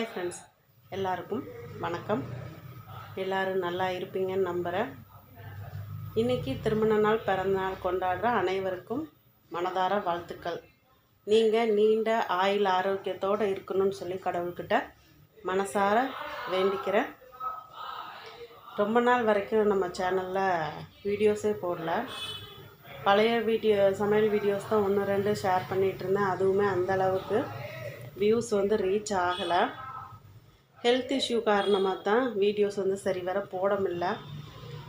Hi friends. எல்லாருக்கும் வணக்கம். எல்லோரும் நல்லா இருப்பீங்கன்னு நம்புகிறேன் இன்றைக்கி திருமண நாள் பிறந்தநாள் கொண்டாடுற அனைவருக்கும் மனதார வாழ்த்துக்கள். நீங்கள் நீண்ட ஆயுள் ஆரோக்கியத்தோடு இருக்கணும்னு சொல்லி கடவுள்கிட்ட மனசார வேண்டிக்கிறேன். ரொம்ப நாள் வரைக்கும் நம்ம சேனலில் வீடியோஸே போடல. பழைய வீடியோ சமையல் வீடியோஸ் தான் ஒன்று ரெண்டு ஷேர் பண்ணிகிட்டு இருந்தேன். அதுவுமே அந்த அளவுக்கு வியூஸ் வந்து ரீச் ஆகலை. ஹெல்த் இஷ்யூ காரணமாக தான் வீடியோஸ் வந்து சரி வர போட முடியல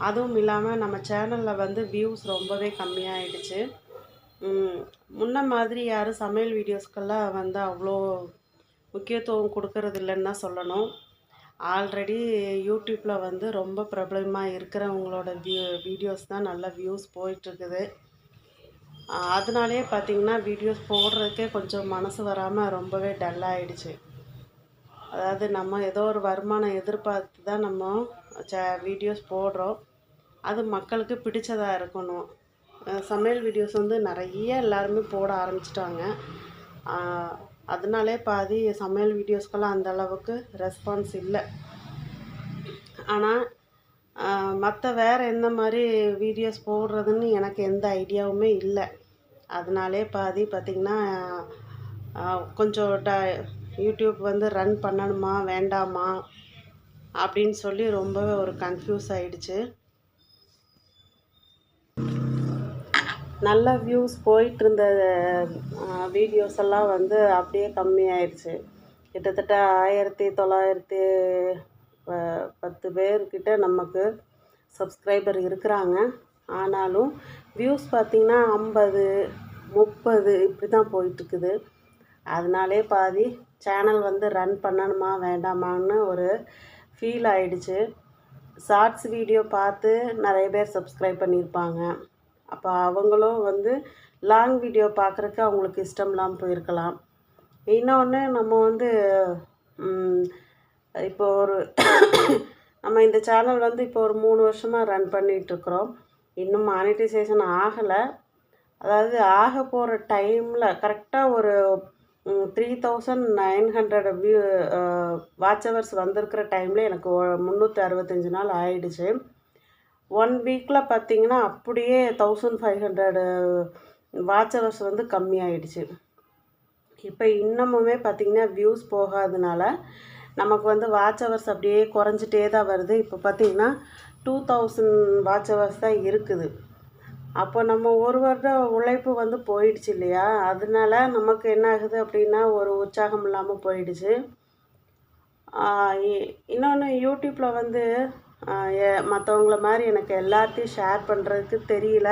அதுவும் இல்லாமல் நம்ம சேனலில் வந்து வியூஸ் ரொம்பவே கம்மியாகிடுச்சு முன்ன மாதிரி யாரும் சமையல் வீடியோஸ்க்கெல்லாம் வந்து அவ்வளோ முக்கியத்துவம் கொடுக்கறது இல்லைன்னு தான் சொல்லணும். ஆல்ரெடி யூடியூப்பில் வந்து ரொம்ப பிரபலமாக இருக்கிறவங்களோட வியூ வீடியோஸ் தான் நல்ல வியூஸ் போயிட்டுருக்குது. அதனாலே பார்த்தீங்கன்னா வீடியோஸ் போடுறதுக்கே கொஞ்சம் மனசு வராமல் ரொம்பவே டல்லாகிடுச்சு அதாவது நம்ம ஏதோ ஒரு வருமானம் எதிர்பார்த்து தான் நம்ம ச வீடியோஸ் போடுறோம். அது மக்களுக்கு பிடிச்சதாக இருக்கணும். சமையல் வீடியோஸ் வந்து நிறைய எல்லாருமே போட ஆரம்பிச்சிட்டாங்க. அதனாலே பாதி சமையல் வீடியோஸ்க்கெல்லாம் அந்த அளவுக்கு ரெஸ்பான்ஸ் இல்லை. ஆனால் மற்ற வேறு எந்த மாதிரி வீடியோஸ் போடுறதுன்னு எனக்கு எந்த ஐடியாவுமே இல்லை. அதனாலே பாதி பார்த்திங்கன்னா கொஞ்சம் ட யூடியூப் வந்து ரன் பண்ணணுமா வேண்டாமா? அப்படின்னு சொல்லி ரொம்பவே ஒரு கன்ஃபியூஸ் ஆகிடுச்சு நல்ல வியூஸ் போயிட்டு இருந்த வீடியோஸ் எல்லாம் வந்து அப்படியே கம்மியாயிடுச்சு. கிட்டத்தட்ட ஆயிரத்தி தொள்ளாயிரத்தி ப- பத்து பேர்கிட்ட நமக்கு சப்ஸ்கிரைபர் இருக்கிறாங்க. ஆனாலும் வியூஸ் பார்த்திங்கன்னா ஐம்பது முப்பது இப்படி தான் போயிட்டுருக்குது. அதனாலே பாதி சேனல் வந்து ரன் பண்ணணுமா வேண்டாமான்னு ஒரு ஃபீல் ஆயிடுச்சு. ஷார்ட்ஸ் வீடியோ பார்த்து நிறைய பேர் சப்ஸ்கிரைப் பண்ணியிருப்பாங்க. அப்போ அவங்களும் வந்து லாங் வீடியோ பார்க்குறக்கு அவங்களுக்கு இஷ்டம் இல்லாமல் போயிருக்கலாம். இன்னொன்று நம்ம வந்து இப்போ ஒரு நம்ம இந்த சேனல் வந்து இப்போ ஒரு மூணு வருஷமாக ரன் பண்ணிகிட்ருக்குறோம் இன்னும் மானிட்டைசேஷன் ஆகலை. அதாவது ஆக போகிற டைமில் கரெக்டாக ஒரு three thousand nine hundred view watch hours வந்திருக்கிற டைமில் எனக்கு முந்நூற்றி அறுபத்தஞ்சு நாள் ஆயிடுச்சு. ஒன் வீக்கில் பார்த்தீங்கன்னா அப்படியே thousand five hundred watch hours வந்து கம்மியாயிடுச்சு இப்போ இன்னமுமே பார்த்திங்கன்னா வியூஸ் போகாதனால நமக்கு வந்து வாட்ச் ஹவர்ஸ் அப்படியே குறைஞ்சிட்டே தான் வருது. இப்போ பார்த்திங்கன்னா டூ தௌசண்ட் வாட்ச் ஹவர்ஸ் தான் இருக்குது. அப்போ நம்ம ஒரு வருட உழைப்பு வந்து போயிடுச்சு இல்லையா? அதனால நமக்கு என்ன ஆகுது அப்படின்னா ஒரு உற்சாகம் இல்லாமல் போயிடுச்சு. இன்னொன்று யூடியூப்பில் வந்து மற்றவங்கள மாதிரி எனக்கு எல்லாத்தையும் ஷேர் பண்ணுறதுக்கு தெரியல.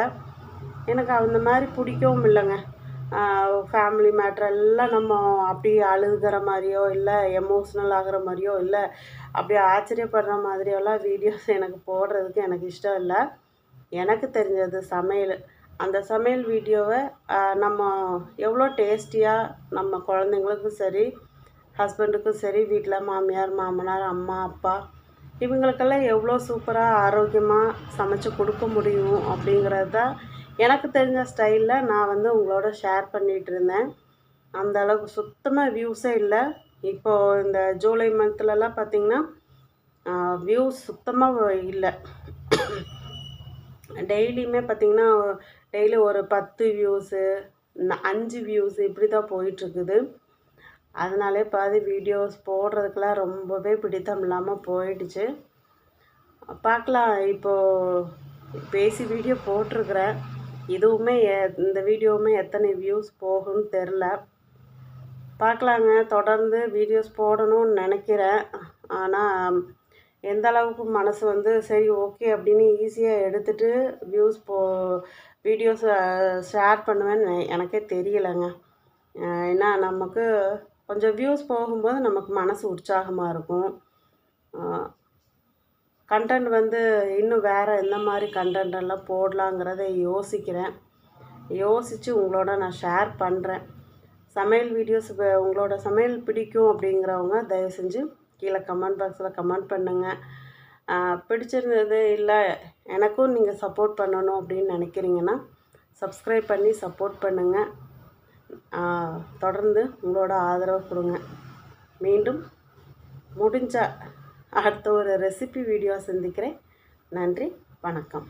எனக்கு அந்த மாதிரி பிடிக்கவும் இல்லைங்க. ஃபேமிலி மேட்ரு எல்லாம் நம்ம அப்படியே அழுதுகிற மாதிரியோ இல்லை எமோஷ்னல் ஆகிற மாதிரியோ இல்லை அப்படியே ஆச்சரியப்படுற மாதிரியெல்லாம் வீடியோஸ் எனக்கு போடுறதுக்கு எனக்கு இஷ்டம் இல்லை. எனக்கு தெரிஞ்சது சமையல். அந்த சமையல் வீடியோவை நம்ம எவ்வளோ டேஸ்டியாக நம்ம குழந்தைங்களுக்கும் சரி ஹஸ்பண்டுக்கும் சரி வீட்டில் மாமியார் மாமனார் அம்மா அப்பா இவங்களுக்கெல்லாம் எவ்வளோ சூப்பராக ஆரோக்கியமாக சமைச்சு கொடுக்க முடியும் அப்படிங்கிறது தான் எனக்கு தெரிஞ்ச ஸ்டைலில் நான் வந்து உங்களோட ஷேர் பண்ணிகிட்டு இருந்தேன். அந்த அளவுக்கு சுத்தமாக வியூஸே இல்லை. இப்போது இந்த ஜூலை மந்த்லலாம் பார்த்திங்கன்னா வியூஸ் சுத்தமாக இல்லை. டெய்லியுமே பார்த்திங்கன்னா டெய்லி ஒரு பத்து வியூஸு அஞ்சு வியூஸு இப்படி தான் போயிட்டுருக்குது. அதனாலே பாதி வீடியோஸ் போடுறதுக்கெலாம் ரொம்பவே பிடித்தம் இல்லாமல் போயிடுச்சு. பார்க்கலாம். இப்போது பேசி வீடியோ போட்டிருக்கிறேன். இதுவுமே எ- இந்த வீடியோவுமே எத்தனை வியூஸ் போகும்னு தெரில. பார்க்கலாங்க. தொடர்ந்து வீடியோஸ் போடணும்னு நினைக்கிறேன். ஆனால் எந்த அளவுக்கு மனசு வந்து சரி ஓகே அப்படின்னு ஈஸியாக எடுத்துட்டு வியூஸ் போ வீடியோஸ் ஷேர் பண்ணுவேன்னு எனக்கே தெரியலைங்க. ஏன்னா நமக்கு கொஞ்சம் வியூஸ் போகும்போது நமக்கு மனசு உற்சாகமாக இருக்கும். கண்டென்ட் வந்து இன்னும் வேறு எந்த மாதிரி கண்டென்ட் எல்லாம் போடலாங்கிறத யோசிக்கிறேன். யோசித்து உங்களோட நான் ஷேர் பண்ணுறேன் சமையல் வீடியோஸ் உங்களோட சமையல் பிடிக்கும் அப்படிங்கிறவங்க தயவு செஞ்சு கீழே கமெண்ட் பாக்ஸில் கமெண்ட் பண்ணுங்கள் பிடிச்சிருந்தது இல்லை எனக்கும் நீங்கள் சப்போர்ட் பண்ணணும் அப்படின்னு நினைக்கிறீங்கன்னா சப்ஸ்கிரைப் பண்ணி சப்போர்ட் பண்ணுங்கள் தொடர்ந்து உங்களோட ஆதரவு கொடுங்க. மீண்டும் முடிஞ்சால் அடுத்த ஒரு ரெசிபி வீடியோ சந்திக்கிறேன். நன்றி வணக்கம்.